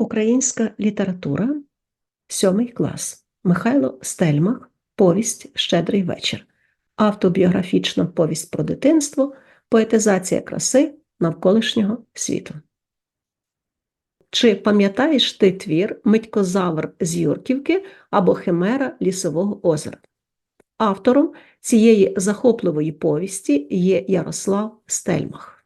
Українська література, сьомий клас. Михайло Стельмах, Повість Щедрий вечір. Автобіографічна повість про дитинство, поетизація краси навколишнього світу. Чи пам'ятаєш ти твір Митькозавр з Юрківки або Химера Лісового озера? Автором цієї захопливої повісті є Ярослав Стельмах.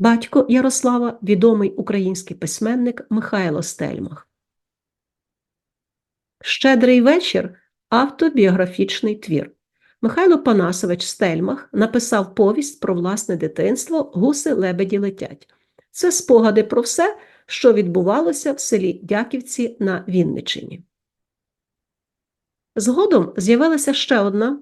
Батько Ярослава відомий український письменник Михайло Стельмах. Щедрий вечір автобіографічний твір. Михайло Панасович Стельмах написав повість про власне дитинство Гуси лебеді летять. Це спогади про все, що відбувалося в селі Дяківці на Вінничині. Згодом з'явилася ще одна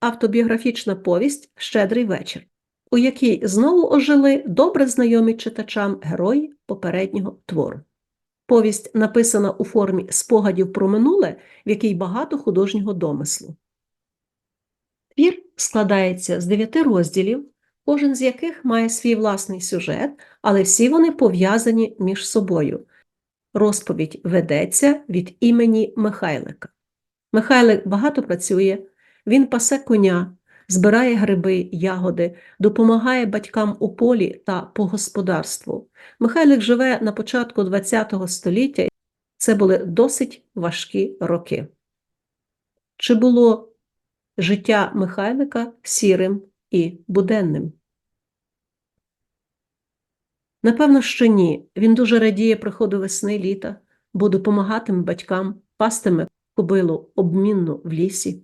автобіографічна повість Щедрий вечір у якій знову ожили добре знайомі читачам герої попереднього твору. Повість написана у формі спогадів про минуле, в якій багато художнього домислу. Твір складається з дев'яти розділів, кожен з яких має свій власний сюжет, але всі вони пов'язані між собою. Розповідь ведеться від імені Михайлика. Михайлик багато працює, він пасе коня, збирає гриби, ягоди, допомагає батькам у полі та по господарству. Михайлик живе на початку ХХ століття, це були досить важкі роки. Чи було життя Михайлика сірим і буденним? Напевно, що ні. Він дуже радіє приходу весни літа, бо допомагатиме батькам, пастиме кобилу обмінну в лісі.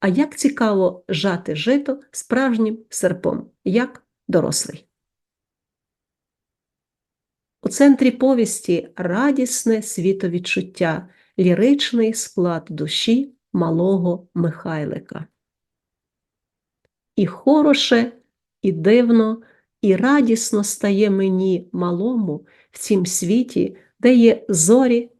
А як цікаво жати жито справжнім серпом, як дорослий. У центрі повісті радісне світовідчуття, ліричний склад душі малого Михайлика. І хороше, і дивно, і радісно стає мені малому в цім світі, де є зорі,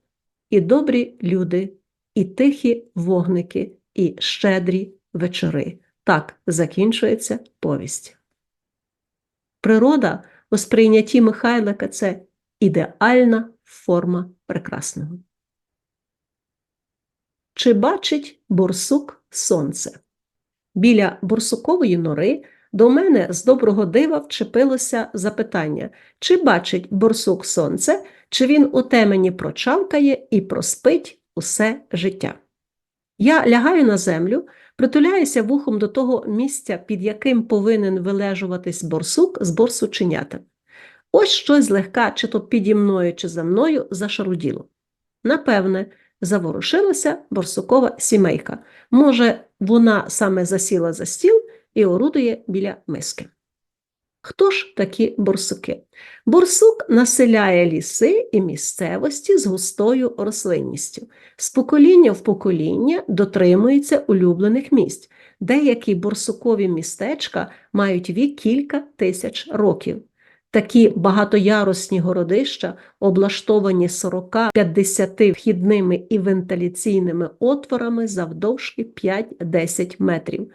і добрі люди, і тихі вогники і щедрі вечори. Так закінчується повість. Природа у сприйнятті Михайлика це ідеальна форма прекрасного. Чи бачить борсук сонце? Біля борсукової нори до мене з доброго дива вчепилося запитання, чи бачить борсук сонце, чи він у темені прочавкає і проспить усе життя. Я лягаю на землю, притуляюся вухом до того місця, під яким повинен вилежуватись борсук з борсученятами. Ось щось злегка, чи то піді мною, чи за мною зашаруділо. Напевне, заворушилася борсукова сімейка. Може, вона саме засіла за стіл і орудує біля миски. Хто ж такі борсуки? Борсук населяє ліси і місцевості з густою рослинністю. З покоління в покоління дотримується улюблених місць. Деякі борсукові містечка мають вік кілька тисяч років. Такі багатоярусні городища, облаштовані 40-50 вхідними і вентиляційними отворами завдовжки 5-10 метрів.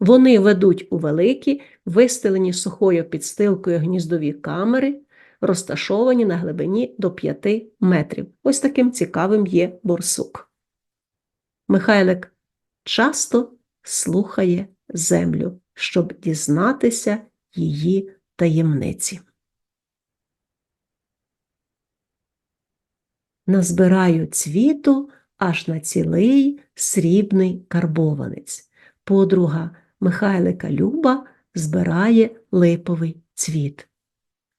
Вони ведуть у великі, вистелені сухою підстилкою гніздові камери, розташовані на глибині до 5 метрів. Ось таким цікавим є борсук. Михайлик часто слухає землю, щоб дізнатися її таємниці. Назбираю цвіту аж на цілий срібний карбованець. Подруга Михайлика Люба збирає липовий цвіт.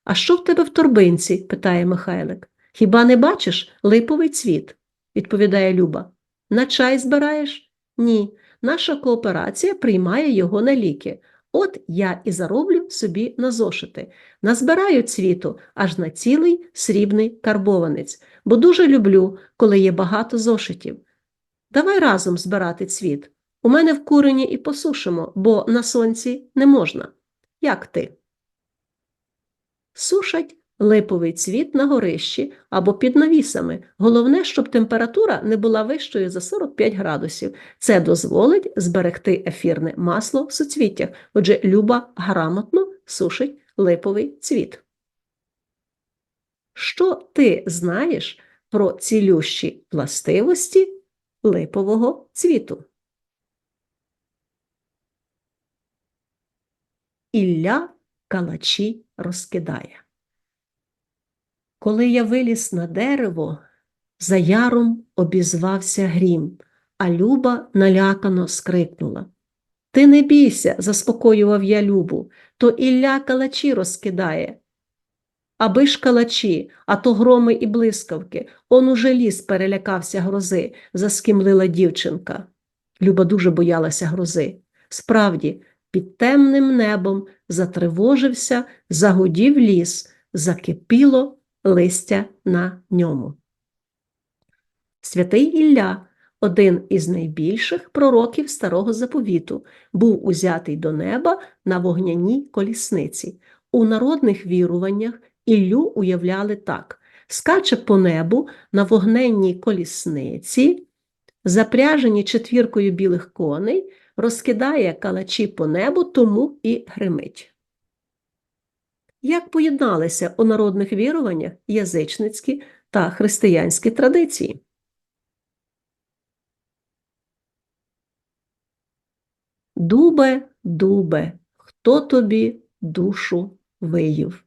А що в тебе в торбинці? питає Михайлик. Хіба не бачиш липовий цвіт? відповідає Люба. На чай збираєш? Ні. Наша кооперація приймає його на ліки. От я і зароблю собі на зошити. Назбираю цвіту аж на цілий срібний карбованець, бо дуже люблю, коли є багато зошитів. Давай разом збирати цвіт. У мене в курені і посушимо, бо на сонці не можна. Як ти? Сушать липовий цвіт на горищі або під навісами. Головне, щоб температура не була вищою за 45 градусів. Це дозволить зберегти ефірне масло в суцвіттях. Отже, Люба грамотно сушить липовий цвіт. Що ти знаєш про цілющі властивості липового цвіту? Ілля калачі розкидає. Коли я виліз на дерево, за яром обізвався грім, а Люба налякано скрикнула. Ти не бійся, заспокоював я Любу, то Ілля калачі розкидає. Аби ж калачі, а то громи і блискавки, он уже ліс перелякався грози, заскімлила дівчинка. Люба дуже боялася грози. Справді, під темним небом затривожився, загудів ліс, закипіло листя на ньому. Святий Ілля, один із найбільших пророків старого заповіту, був узятий до неба на вогняній колісниці. У народних віруваннях Іллю уявляли так: скаче по небу на вогненній колісниці, запряжені четвіркою білих коней, розкидає калачі по небу, тому і гримить. Як поєдналися у народних віруваннях язичницькі та християнські традиції? Дубе, дубе, хто тобі душу виїв?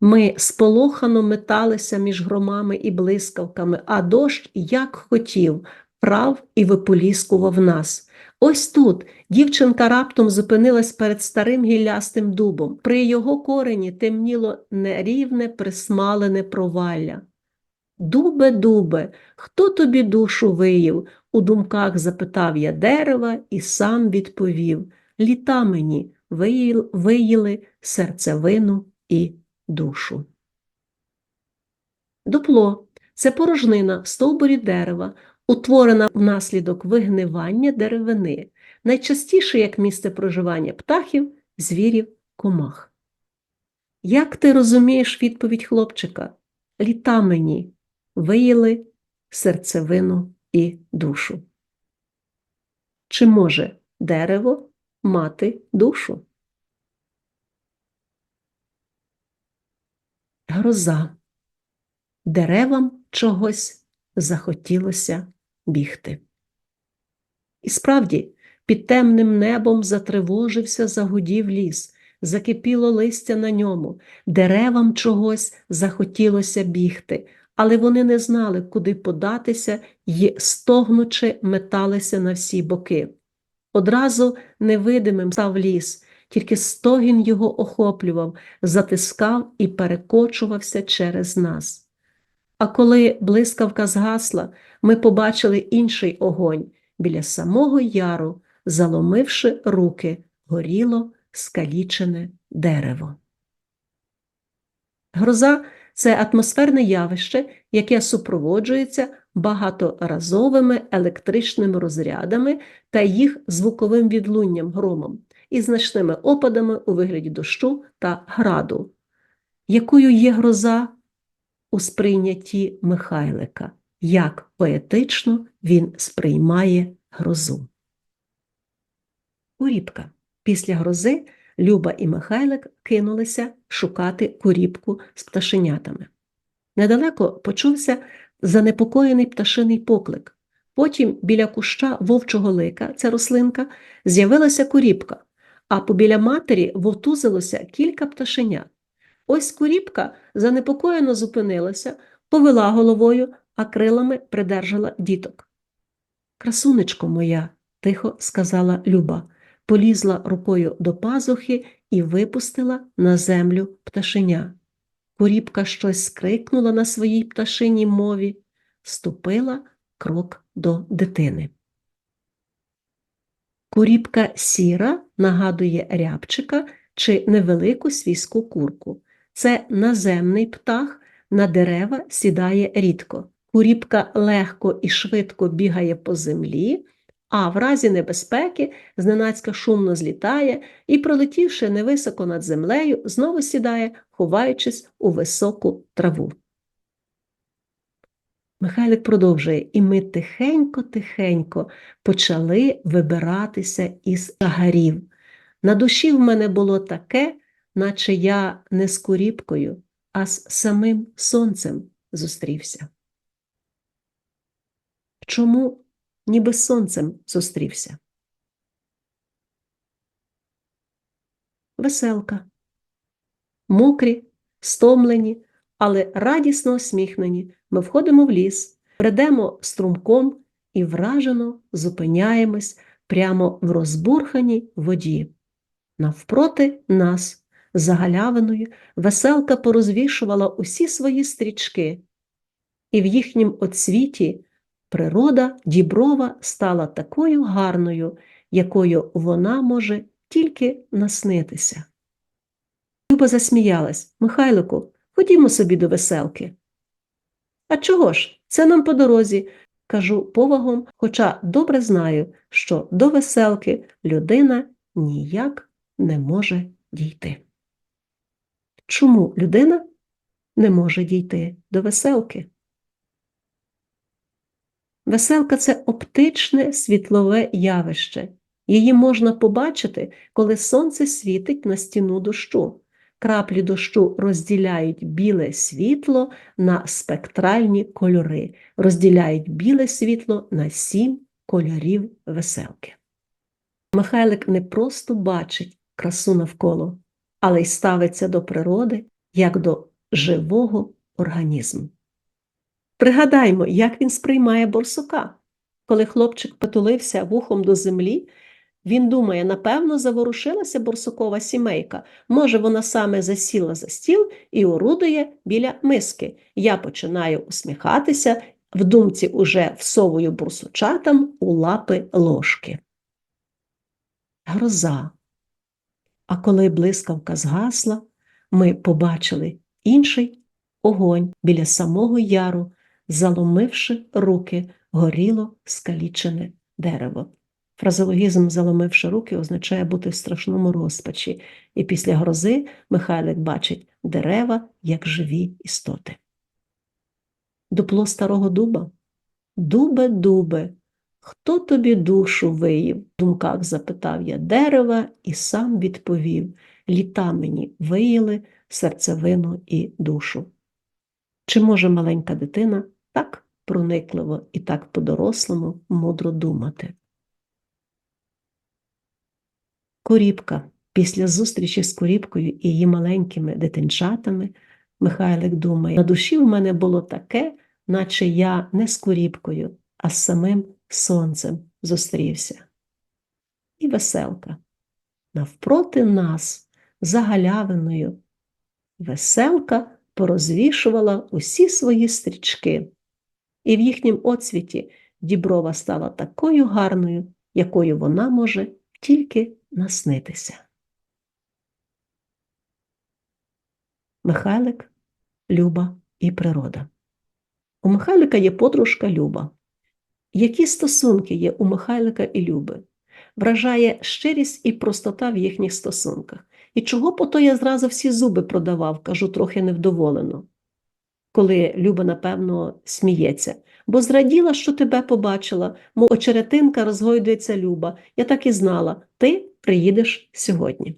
Ми сполохано металися між громами і блискавками, а дощ, як хотів, прав і виполіскував нас. Ось тут дівчинка раптом зупинилась перед старим гіллястим дубом. При його корені темніло нерівне, присмалене провалля. Дубе, дубе, хто тобі душу виїв? У думках запитав я дерева і сам відповів літа мені виїли серцевину і душу. Дупло це порожнина в стовбурі дерева, утворена внаслідок вигнивання деревини, найчастіше як місце проживання птахів, звірів, комах. Як ти розумієш відповідь хлопчика? Літа мені виїли серцевину і душу. Чи може дерево мати душу? Гроза. Деревам чогось захотілося бігти. І справді, під темним небом затривожився, загудів ліс, закипіло листя на ньому, деревам чогось захотілося бігти, але вони не знали, куди податися й, стогнучи, металися на всі боки. Одразу невидимим став ліс, тільки стогін його охоплював, затискав і перекочувався через нас. А коли блискавка згасла, ми побачили інший огонь біля самого яру, заломивши руки, горіло скалічене дерево. Гроза це атмосферне явище, яке супроводжується багаторазовими електричними розрядами та їх звуковим відлунням громом і значними опадами у вигляді дощу та граду. Якою є гроза у сприйнятті Михайлика, як поетично він сприймає грозу? Куріпка. Після грози Люба і Михайлик кинулися шукати куріпку з пташенятами. Недалеко почувся занепокоєний пташиний поклик. Потім біля куща вовчого лика, ця рослинка, з'явилася куріпка, а побіля матері вовтузилося кілька пташенят. Ось куріпка занепокоєно зупинилася, повела головою, а крилами придержала діток. Красунечко моя, тихо сказала Люба, полізла рукою до пазухи і випустила на землю пташеня. Куріпка щось скрикнула на своїй пташиній мові, ступила крок до дитини. Куріпка сіра нагадує рябчика чи невелику свійську курку. Це наземний птах, на дерева сідає рідко. Куріпка легко і швидко бігає по землі, а в разі небезпеки зненацька шумно злітає і, пролетівши невисоко над землею, знову сідає, ховаючись у високу траву. Михайлик продовжує, і ми тихенько-тихенько почали вибиратися із шагарів. На душі в мене було таке, наче я не з куріпкою, а з самим сонцем зустрівся. Чому ніби з сонцем зустрівся? Веселка. Мокрі, стомлені, але радісно усміхнені. Ми входимо в ліс, бредемо струмком і вражено зупиняємось прямо в розбурханій воді. Навпроти нас, за галявиною, веселка порозвішувала усі свої стрічки, і в їхнім оцвіті природа діброва стала такою гарною, якою вона може тільки наснитися. Люба засміялась Михайлику, ходімо собі до веселки. А чого ж? Це нам по дорозі, кажу повагом, хоча добре знаю, що до веселки людина ніяк не може дійти. Чому людина не може дійти до веселки? Веселка це оптичне світлове явище. Її можна побачити, коли сонце світить на стіну дощу. Краплі дощу розділяють біле світло на спектральні кольори, розділяють біле світло на сім кольорів веселки. Михайлик не просто бачить красу навколо, але й ставиться до природи як до живого організму. Пригадаймо, як він сприймає борсука. Коли хлопчик потулився вухом до землі, він думає, напевно, заворушилася борсукова сімейка. Може, вона саме засіла за стіл і орудує біля миски. Я починаю усміхатися, в думці уже всовую борсучатам у лапи ложки. Гроза. А коли блискавка згасла, ми побачили інший огонь біля самого яру, заломивши руки, горіло скалічене дерево. Фразологізм, заломивши руки, означає бути в страшному розпачі, і після грози Михайлик бачить дерева як живі істоти. Дупло старого дуба. Дубе, дубе, хто тобі душу виїв? в думках запитав я дерева і сам відповів літа мені виїли серцевину і душу. Чи може маленька дитина так проникливо і так по-дорослому мудро думати? Коріпка. Після зустрічі з Коріпкою і її маленькими дитинчатами Михайлик думає, на душі в мене було таке, наче я не з Коріпкою, а з самим сонцем зустрівся. І веселка. Навпроти нас, за галявиною, веселка порозвішувала усі свої стрічки, і в їхнім оцвіті діброва стала такою гарною, якою вона може тільки наснитися. Михайлик, Люба і природа. У Михайлика є подружка Люба. Які стосунки є у Михайлика і Люби? Вражає щирість і простота в їхніх стосунках. І чого по то я зразу всі зуби продавав, кажу трохи невдоволено, коли Люба, напевно, сміється, бо зраділа, що тебе побачила, мов очеретинка розгойдується Люба. Я так і знала, ти приїдеш сьогодні.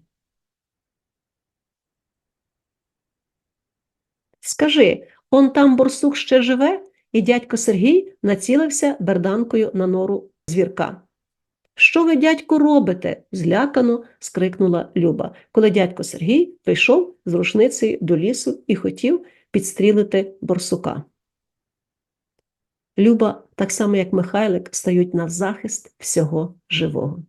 Скажи, он там борсук ще живе, і дядько Сергій націлився берданкою на нору звірка. Що ви, дядьку, робите? злякано скрикнула Люба, коли дядько Сергій прийшов з рушницею до лісу і хотів підстрілити борсука. Люба, так само як Михайлик, стають на захист всього живого.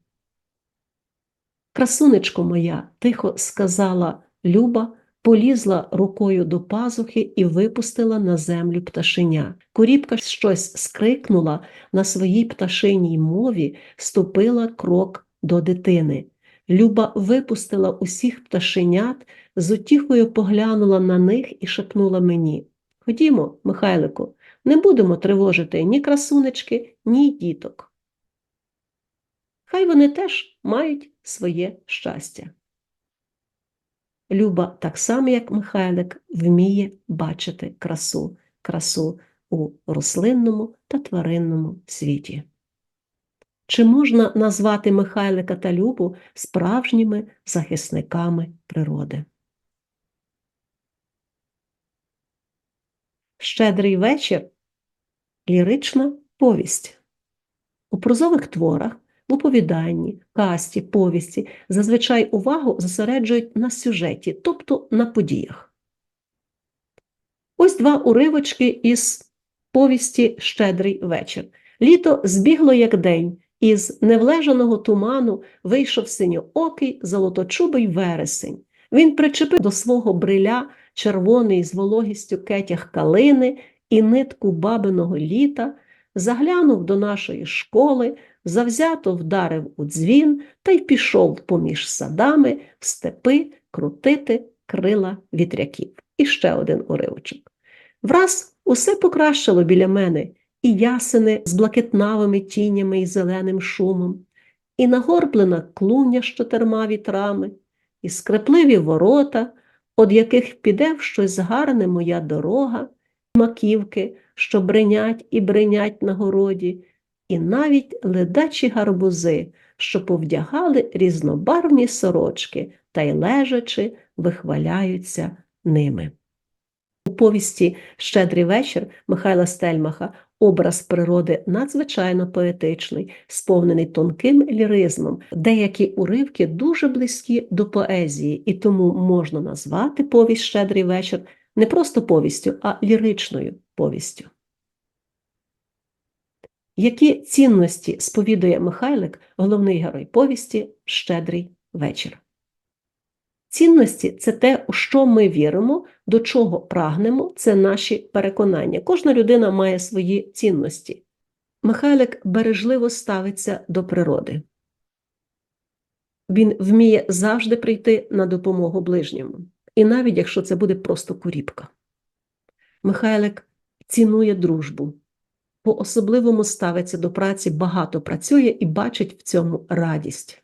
Красунечко моя, тихо сказала Люба, полізла рукою до пазухи і випустила на землю пташеня. Коріпка щось скрикнула на своїй пташиній мові, ступила крок до дитини. Люба випустила усіх пташенят, з утіхою поглянула на них і шепнула мені Ходімо, Михайлику, не будемо тривожити ні красунечки, ні діток. Хай вони теж мають своє щастя. Люба, так само, як Михайлик, вміє бачити красу, красу у рослинному та тваринному світі. Чи можна назвати Михайлика та Любу справжніми захисниками природи? Щедрий вечір лірична повість. У прозових творах, оповіданні, касті, повісті зазвичай увагу зосереджують на сюжеті, тобто на подіях. Ось два уривочки із повісті Щедрий вечір. Літо збігло як день, із невлежаного туману вийшов синьоокий золоточубий вересень. Він причепив до свого бриля червоний з вологістю кетях калини і нитку бабиного літа, заглянув до нашої школи, завзято вдарив у дзвін та й пішов поміж садами в степи крутити крила вітряків. І ще один уривочок. Враз усе покращило біля мене, і ясени з блакитнавими тінями і зеленим шумом, і нагорблена клуня з чотирма вітрами, і скрепливі ворота, од яких піде в щось гарне моя дорога, маківки, що бринять і бринять на городі, і навіть ледачі гарбузи, що повдягали різнобарвні сорочки та й лежачи вихваляються ними. У повісті Щедрий вечір Михайла Стельмаха образ природи надзвичайно поетичний, сповнений тонким ліризмом. Деякі уривки дуже близькі до поезії, і тому можна назвати повість Щедрий вечір не просто повістю, а ліричною повістю. Які цінності сповідує Михайлик, головний герой повісті Щедрий вечір? Цінності це те, у що ми віримо, до чого прагнемо, це наші переконання. Кожна людина має свої цінності. Михайлик бережливо ставиться до природи. Він вміє завжди прийти на допомогу ближньому, і навіть якщо це буде просто куріпка. Михайлик цінує дружбу, по-особливому ставиться до праці, багато працює і бачить в цьому радість.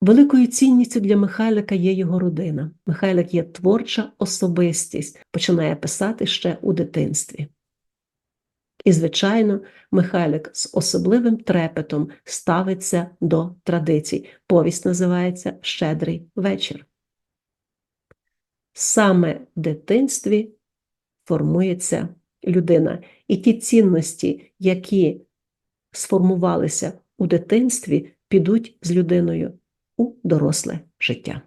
Великою цінністю для Михайлика є його родина. Михайлик є творча особистість, починає писати ще у дитинстві. І, звичайно, Михайлик з особливим трепетом ставиться до традицій. Повість називається Щедрий вечір. Саме в дитинстві формується людина. І ті цінності, які сформувалися у дитинстві, підуть з людиною у доросле життя.